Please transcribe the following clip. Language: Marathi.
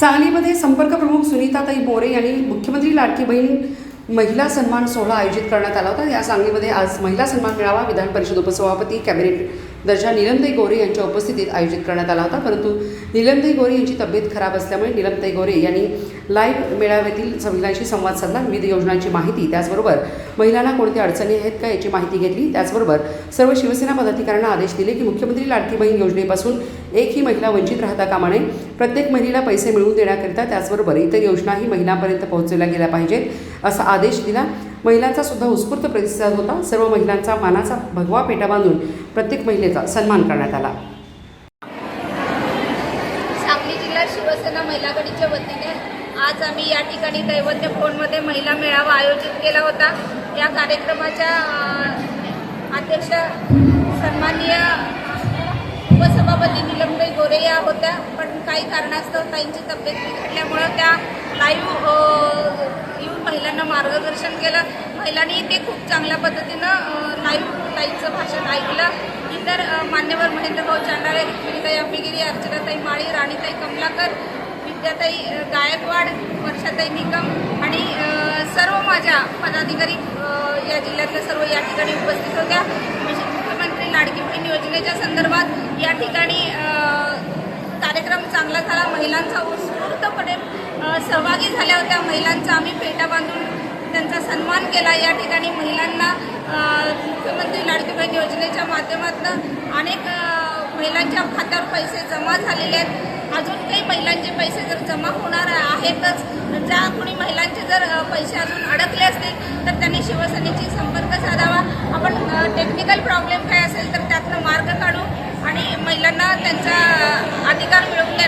सांगलीमध्ये संपर्क प्रमुख सुनीताताई मोरे यांनी मुख्यमंत्री लाडकी बहीण महिला सन्मान सोहळा आयोजित करण्यात आला होता. या सांगलीमध्ये आज महिला सन्मान मेळावा विधान परिषद उपसभापती कॅबिनेट दर्जा निलमताई गोरे यांच्या उपस्थितीत आयोजित करण्यात आला होता. परंतु निलमताई गोरे यांची तब्येत खराब असल्यामुळे निलमताई गोरे यांनी लाईव्ह मेळाव्यातील महिलांशी संवाद साधला. विविध योजनांची माहिती त्याचबरोबर महिलांना कोणत्या अडचणी आहेत का याची माहिती घेतली. त्याचबरोबर सर्व शिवसेना पदाधिकाऱ्यांना आदेश दिले की मुख्यमंत्री लाडकी बहीण योजनेपासून एकही महिला वंचित राहता कामा नये. प्रत्येक महिलेला पैसे मिळवून देण्याकरिता त्याचबरोबर इतर योजनाही महिलांपर्यंत पोहोचवल्या गेल्या पाहिजेत असा आदेश दिला. महिलांचा सुद्धा उत्स्फूर्त प्रतिसाद होता. सर्व महिलांचा मानाचा भगवा पेटा बांधून प्रत्येक महिलेचा सन्मान करण्यात आला. सांगली जिल्हा शिवसेना महिला गडीच्या वतीने आज आम्ही या ठिकाणी दैवत्य फोनमध्ये महिला मेळावा आयोजित केला होता. या कार्यक्रमाच्या अध्यक्ष सन्माननीय उपसभापती निलमताई गोरे या होत्या. पण काही कारणास्तव ताईंची तब्येत बिघडल्यामुळं त्या लाईव्ह येऊन महिलांना मार्गदर्शन केलं. महिलांनी ते खूप चांगल्या पद्धतीनं लाईव्ह ताईंचं भाषण ऐकलं. इतर मान्यवर महेंद्रभाऊ चांडाळे रुक्मिणीताई अभिगिरी अर्चनाताई माळी राणीताई कमलाकर विद्याताई गायकवाड वर्षाताई निकम आणि सर्व माझ्या पदाधिकारी या जिल्ह्यातल्या सर्व या ठिकाणी उपस्थित होत्या. म्हणजे मुख्यमंत्री लाडकी बहीण योजनेच्या संदर्भात या ठिकाणी चांगला झाला. महिलांचा उत्स्फूर्तपणे सहभागी झाल्या होत्या. महिलांचा आम्ही फेटा बांधून त्यांचा सन्मान केला. या ठिकाणी महिलांना मुख्यमंत्री लाडकी बहीण योजनेच्या माध्यमातून अनेक महिलांच्या खात्यावर पैसे जमा झालेले आहेत. अजून काही महिलांचे पैसे जर जमा होणार आहेतच ज्या कोणी महिलांचे जर पैसे अजून अडकले असतील तर त्यांनी शिवसेनेची संपर्क साधावा. आपण टेक्निकल प्रॉब्लेम काय असेल तर त्यातनं मार्ग काढू आणि महिलांना त्यांचा అధికారంలో ఉండే